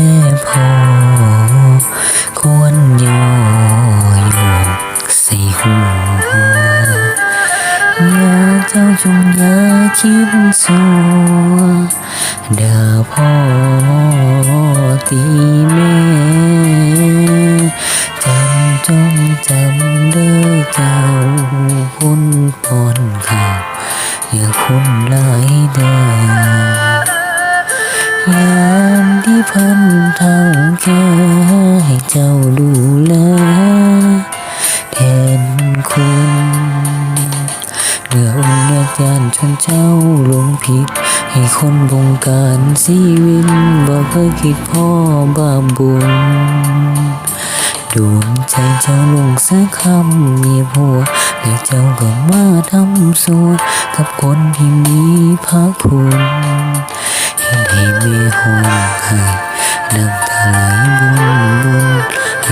่พอควรย่อยใส่หัวยาเจ้าจงยาคิดสัวเดาพ่อตีแม่จำจงจำเด้อเจ้าคุณปอนข่าอย่าคุณไหลเด้อ นเจ้าหลงผิด ให้คนบงการชีวิตบ่เคยคิดพ่อบาปบุญดวงใจเจ้าลงสักคำมีผัวและเจ้าก็มาทำสัวกับคนที่มีพระคุณเห็นให้มีหอมให้น้ำตาไหลบุญบุญ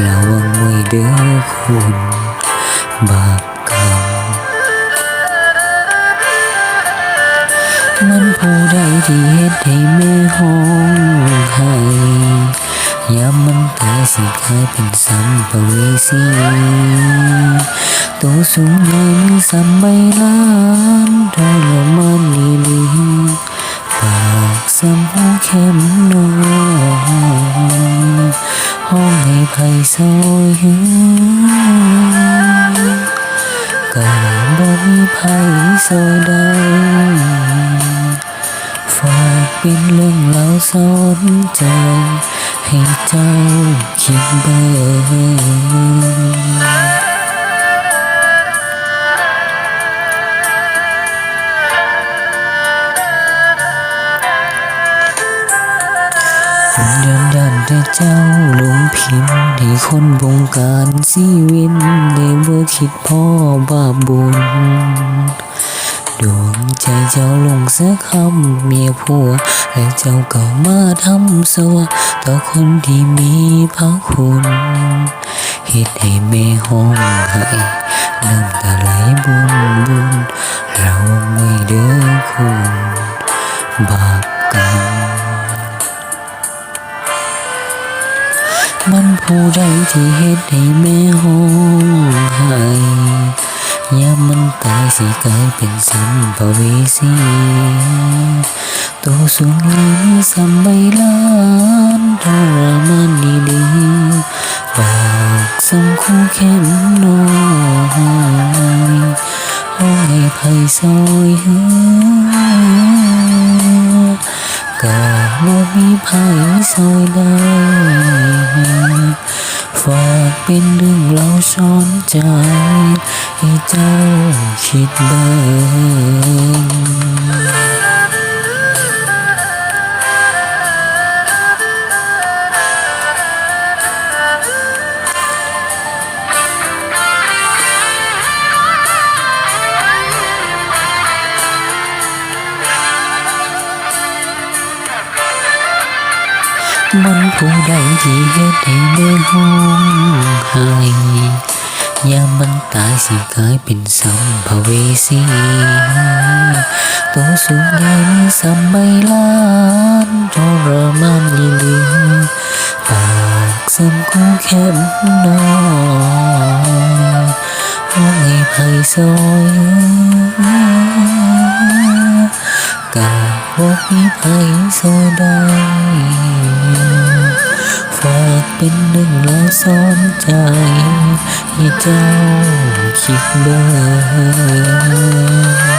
ระวังไว้เด้อคุณบาป มันผู้ใดที่เฮ็ดให้แม่ห้องไห้ยามมันตายสิกลายเป็นสัมภเวสีตัวสูงใหญ่มือสัมใบลานทรมานลีลีปากสัมหูเข้มนอห้องให้ไผซอยหือกะบ่มีไผซอยใด ฝากเป็นเรื่องเล่าสอนใจ ให้เจ้าคิดเบิ่งเดินดันแต่เจ้าหลงพิมพ์ให้คนบงการชีวิตได้บ่คิดพ่อบาปบุญ ดวงใจเจ้าลงเสักคำเมียผัว และเจ้าก็มาทำสัวต่อคนที่มีพระคุณเหตุให้แม่ห้องให้น้ำตาไหลบุญบุญ เราไม่เด้อคุณบาปกรรมมันผู้ใดที่เฮ็ดให้แม่ห้องไห้ ยามมันตายสิกลายเป็นสัมภเวสีตัวสูงลยมีสัมใบลานทรมานดีดีปากสัมคู่เข้มน้อยห้องให้ไผซอยเฮือกะบ่มีไผซอยได้ฝากเป็นเรื่องเล่าซ้อนใจ ให้เจ้าคิดเบิ่งมันผู้ใดที่เฮ็ดให้แม่ห้องไห้ ยามมันตายสิกลายเป็นสัมภเวสีตัวสูงใหญ่มีสัมใบลานทรมานลีลีปากสัมคูเข้มนอยห้องให้ไผซอยกะบ่มีไผซอยได้ ฝากเป็นหนึ่งแล้วซ้อนใจให้เจ้าคิดเบอร์